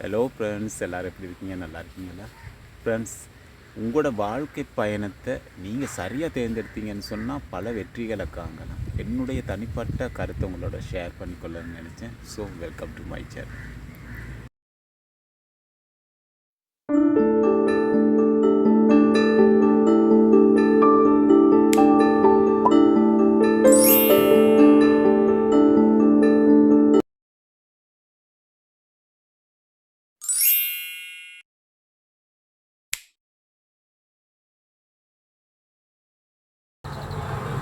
Hello friends எல்லோரும் எப்படி இருக்கீங்க? நல்லா இருக்கீங்களா? ஃப்ரெண்ட்ஸ் உங்களோட வாழ்க்கை பயணத்தை நீங்கள் சரியாக தேர்ந்தெடுத்தீங்கன்னு சொன்னால் பல வெற்றிகளை காங்கலாம் என்னுடைய தனிப்பட்ட கருத்தை உங்களோட ஷேர் பண்ணிக்கொள்ளணும்னு நினச்சேன். So welcome to my channel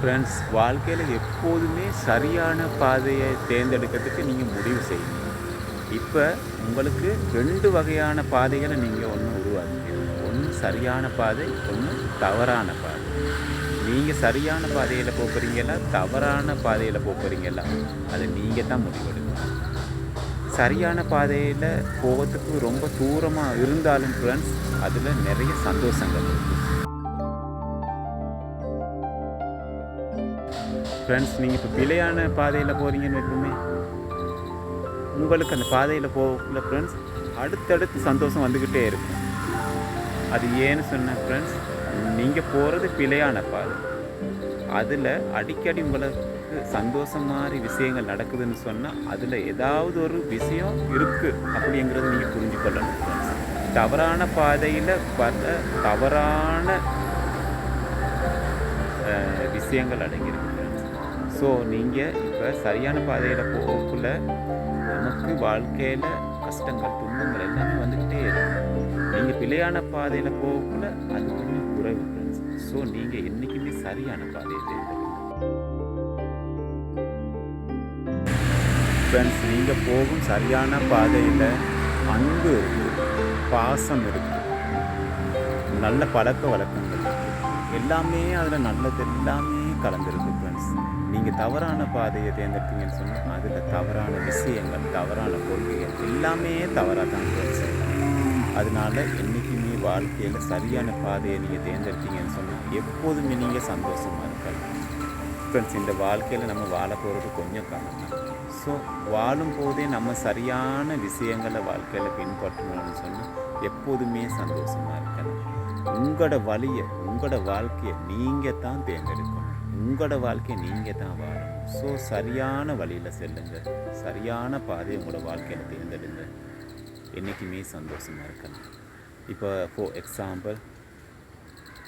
friends வாழ்க்கையில் எப்போதுமே சரியான பாதையை தேர்ந்தெடுக்கிறதுக்கு நீங்கள் முடிவு செய்யணும். இப்போ உங்களுக்கு ரெண்டு வகையான பாதைகளை நீங்கள் ஒன்று உருவாக்குங்க ஒன்று சரியான பாதை ஒன்று தவறான பாதை. நீங்கள் சரியான பாதையில் போகிறீங்களா தவறான பாதையில் போகிறீங்களா அது நீங்கள் தான் முடிவெடுக்கணும். சரியான பாதையில் போகிறதுக்கு ரொம்ப தூரமாக இருந்தாலும் ஃப்ரெண்ட்ஸ் அதில் நிறைய சந்தோஷங்கள் இருக்குது ஃப்ரெண்ட்ஸ் நீங்கள் இப்போ பிழையான பாதையில் போகிறீங்கன்னு வைக்குமே உங்களுக்கு அந்த பாதையில் போகல ஃப்ரெண்ட்ஸ் அடுத்தடுத்து சந்தோஷம் வந்துக்கிட்டே இருக்கும். அது ஏன்னு சொன்ன ஃப்ரெண்ட்ஸ் நீங்கள் போகிறது பிழையான பாதை. அதில் அடிக்கடி உங்களுக்கு சந்தோஷம் மாதிரி விஷயங்கள் நடக்குதுன்னு சொன்னால் அதில் ஏதாவது ஒரு விஷயம் இருக்குது அப்படிங்கிறத நீங்கள் புரிஞ்சு கொள்ளணும் ஃப்ரெண்ட்ஸ் தவறான பாதையில் பல தவறான விஷயங்கள் அடங்கியிருக்கு. ஸோ நீங்கள் இப்போ சரியான பாதையில் போகக்குள்ள நமக்கு வாழ்க்கையில் கஷ்டங்கள் துன்பங்கள் எல்லாமே வந்துக்கிட்டே இருக்கும். நீங்கள் பிழையான பாதையில் போகக்குள்ள அது கொஞ்சம் குறைவு ஃப்ரெண்ட்ஸ் ஸோ நீங்கள் என்றைக்குமே சரியான பாதையை தேர்ந்தெடுக்கணும் ஃப்ரெண்ட்ஸ் நீங்கள் போகும் சரியான பாதையில் அன்பு இருக்குது பாசம் இருக்குது நல்ல பழக்க வழக்கங்கள் எல்லாமே அதில் நல்லது எல்லாமே கலந்துருக்கு ஃப்ரெண்ட்ஸ் நீங்கள் தவறான பாதையை தேர்ந்தெடுத்தீங்கன்னு சொன்னால் அதில் தவறான விஷயங்கள் தவறான கொள்கைகள் எல்லாமே தவறாக தான் ஃப்ரெண்ட்ஸ் அதனால என்றைக்குமே வாழ்க்கையில் சரியான பாதையை நீங்கள் தேர்ந்தெடுத்தீங்கன்னு சொன்னால் எப்போதுமே நீங்கள் சந்தோஷமாக இருக்கலாம். ஃப்ரெண்ட்ஸ் இந்த வாழ்க்கையில் நம்ம வாழ போகிறது கொஞ்சம் காலம் தான். ஸோ வாழும் போதே நம்ம சரியான விஷயங்களை வாழ்க்கையில் பின்பற்றணும்னு சொன்னால் எப்போதுமே சந்தோஷமாக இருக்கலாம். உங்களோட வழியை உங்களோட வாழ்க்கையை நீங்கள் தான் தேர்ந்தெடுக்கணும். உங்களோட வாழ்க்கையை நீங்கள் தான் வாழணும். ஸோ சரியான வழியில் செல்லுங்க. சரியான பாதையை உங்களோட வாழ்க்கையில் தேர்ந்தெடுங்க. என்றைக்குமே சந்தோஷமாக இருக்கலாம். இப்போ ஃபார் எக்ஸாம்பிள்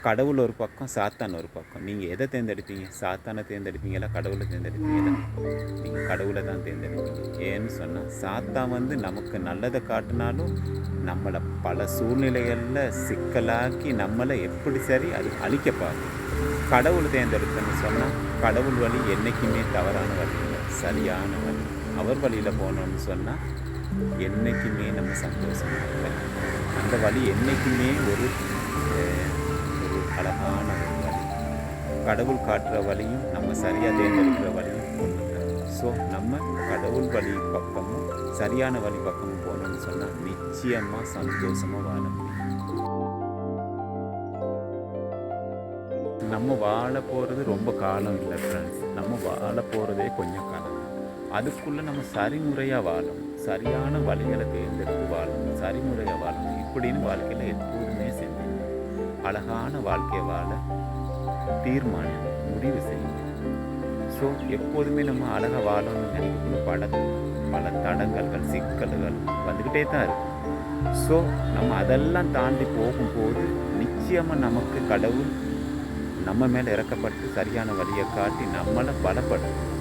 கடவுள் ஒரு பக்கம் சாத்தான் ஒரு பக்கம். நீங்கள் எதை தேர்ந்தெடுப்பீங்க? சாத்தானை தேர்ந்தெடுப்பீங்களா கடவுளை தேர்ந்தெடுப்பீங்களா நீங்கள் கடவுளை தான் தேர்ந்தெடுப்பீங்க. ஏன்னு சொன்னால் சாத்தான் வந்து நமக்கு நல்லதை காட்டினாலும் நம்மளை பல சூழ்நிலைகளில் சிக்கலாக்கி நம்மளை எப்படி சரி அது அழிக்க பார்க்கும். கடவுள் தேர்ந்தெடுத்தேன்னு சொன்னால் கடவுள் வழி என்றைக்குமே தவறான வழி இல்லை சரியான வழி அவர் வழியில் போனோம்னு சொன்னால் என்றைக்குமே நம்ம சந்தோஷமாக இல்லை அந்த வழி என்றைக்குமே ஒரு ஒரு அழகான ஒரு வழி. கடவுள் காட்டுற வழியும் நம்ம சரியாக தேர்ந்தெடுக்கிற வழியும் ஒன்று ஸோ நம்ம கடவுள் வழி பக்கமும் சரியான வழி பக்கமும் போனோம்னு சொன்னால் நிச்சயமாக சந்தோஷமாக வாழ முடியும். நம்ம வாழ போகிறது ரொம்ப காலம் இல்லை ஃப்ரெண்ட்ஸ் நம்ம வாழ போகிறதே கொஞ்சம் காலம். அதுக்குள்ளே நம்ம சரிமுறையாக வாழணும் சரியான வழிகளை தேர்ந்தெடுத்து வாழணும் சரிமுறையாக வாழணும் இப்படின்னு வாழ்க்கையில் எப்போதுமே செஞ்சு அழகான வாழ்க்கையை வாழ தீர்மானம் முடிவு செய்யணும் ஸோ எப்போதுமே நம்ம அழகாக வாழணும்னு நினைக்கக்கூடிய பல பல தடங்கல்கள் சிக்கல்கள் வந்துக்கிட்டே தான் இருக்கும் ஸோ நம்ம அதெல்லாம் தாண்டி போகும்போது நிச்சயமாக நமக்கு கடவுள் நம்ம மேலே இறக்கப்பட்டு சரியான வழியை காட்டி நம்மளை பலப்படுத்தும்.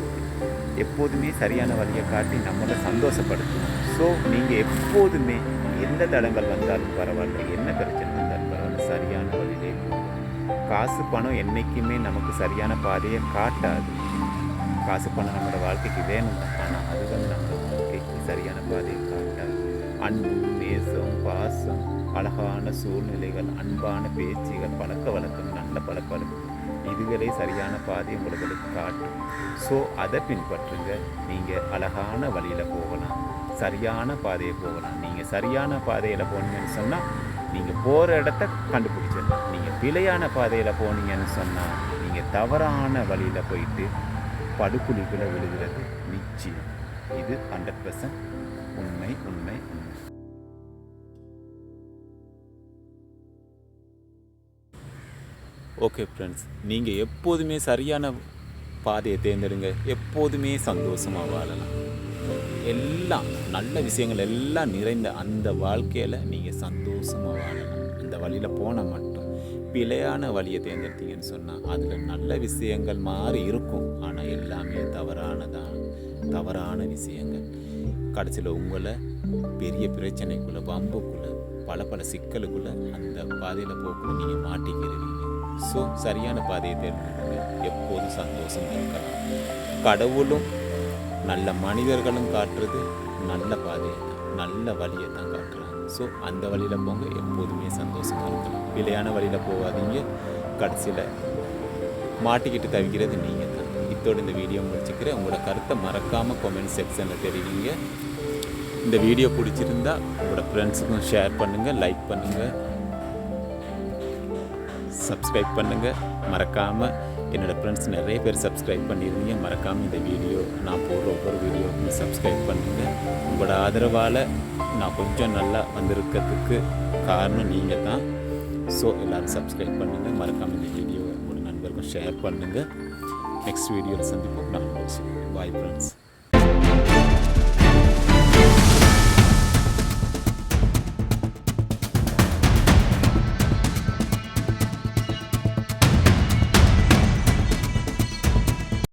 எப்போதுமே சரியான வழியை காட்டி நம்மளை சந்தோஷப்படுத்தணும் ஸோ நீங்கள் எப்போதுமே எந்த தடங்கள் வந்தாலும் பரவாயில்ல. என்ன பிரச்சனை வந்தாலும் பரவாயில்ல. சரியான வழியிலே காசு பணம் என்றைக்குமே நமக்கு சரியான பாதையை காட்டாது. காசு பணம் நம்மளோட வாழ்க்கைக்கு வேணும். ஆனால் அது வந்து நம்ம வாழ்க்கைக்கு சரியான பாதையை காட்டாது. அன்பு நேசம் பாசம் அழகான சூழ்நிலைகள் அன்பான பேச்சுகள் பழக்க வழக்கம் நல்ல பழக்க வழக்கம். இதுகளே சரியான பாதையை உங்களுக்கு காட்டும். ஸோ அதை பின்பற்றுங்க. நீங்கள் அழகான வழியில் போகலாம். சரியான பாதையை போகலாம். நீங்கள் சரியான பாதையில் போனீங்கன்னு சொன்னால் நீங்கள் போகிற இடத்த கண்டுபிடிச்சிடலாம். நீங்கள் பிழையான பாதையில் போனீங்கன்னு சொன்னால் நீங்கள் தவறான வழியில் போயிட்டு படுகுழிக்குள்ளே விழுகிறது நிச்சயம். இது ஹண்ட்ரட் பர்சன்ட் உண்மை உண்மை உண்மை. ஓகே ஃப்ரெண்ட்ஸ் நீங்கள் எப்போதுமே சரியான பாதையை தேர்ந்தெடுங்க. எப்போதுமே சந்தோஷமாக வாழலாம். எல்லாம் நல்ல விஷயங்கள் எல்லாம் நிறைந்த அந்த வாழ்க்கையில் நீங்கள் சந்தோஷமாக வாழலாம். அந்த வழியில் போனால் மட்டும். பிழையான வழியை தேர்ந்தெடுத்தீங்கன்னு சொன்னால் அதில் நல்ல விஷயங்கள் மாறி இருக்கும். ஆனால் எல்லாமே தவறானதான். தவறான விஷயங்கள். கடைசியில் உங்களை பெரிய பிரச்சனைக்குள்ளே வம்புக்குள்ளே பல பல சிக்கலுக்குள்ளே அந்த பாதையில் போக்குள்ள நீங்கள் மாட்டிக்கிறீங்க. ஸோ சரியான பாதையை தேர்ந்தெடுங்க எப்போதும் சந்தோஷம் இருக்கலாம். கடவுளும் நல்ல மனிதர்களும் காட்டுறது நல்ல பாதையை தான் நல்ல வழியை தான் காட்டுறாங்க. ஸோ அந்த வழியில் போங்க எப்போதுமே சந்தோஷமாக இருக்கலாம். பிழையான வழியில் போகாதீங்க. கடைசியில் மாட்டிக்கிட்டு தவிக்கிறது நீங்கள் தான். இத்தோடு இந்த வீடியோ முடிச்சுக்கிறேன். உங்களோட கருத்தை மறக்காமல் கமெண்ட் செக்ஷனில் தெரிவிங்க. இந்த வீடியோ பிடிச்சிருந்தா உங்களோட ஃப்ரெண்ட்ஸுக்கும் ஷேர் பண்ணுங்கள் லைக் பண்ணுங்கள் சப்ஸ்கிரைப் பண்ணுங்கள் மறக்காமல் என்னோடய ஃப்ரெண்ட்ஸ் நிறைய பேர் சப்ஸ்கிரைப் பண்ணியிருந்தீங்க மறக்காமல் இந்த வீடியோ நான் போடுற ஒவ்வொரு வீடியோவுக்கும் சப்ஸ்கிரைப் பண்ணுங்கள் உங்களோட ஆதரவால் நான் கொஞ்சம் நல்லா வந்திருக்கிறதுக்கு காரணம் நீங்கள் தான். ஸோ எல்லோரும் சப்ஸ்கிரைப் பண்ணுங்கள் மறக்காமல் இந்த வீடியோ உங்களோட நண்பருக்கும் ஷேர் பண்ணுங்கள் நெக்ஸ்ட் வீடியோவில் சந்திப்போம். நான் பாய் ஃப்ரெண்ட்ஸ்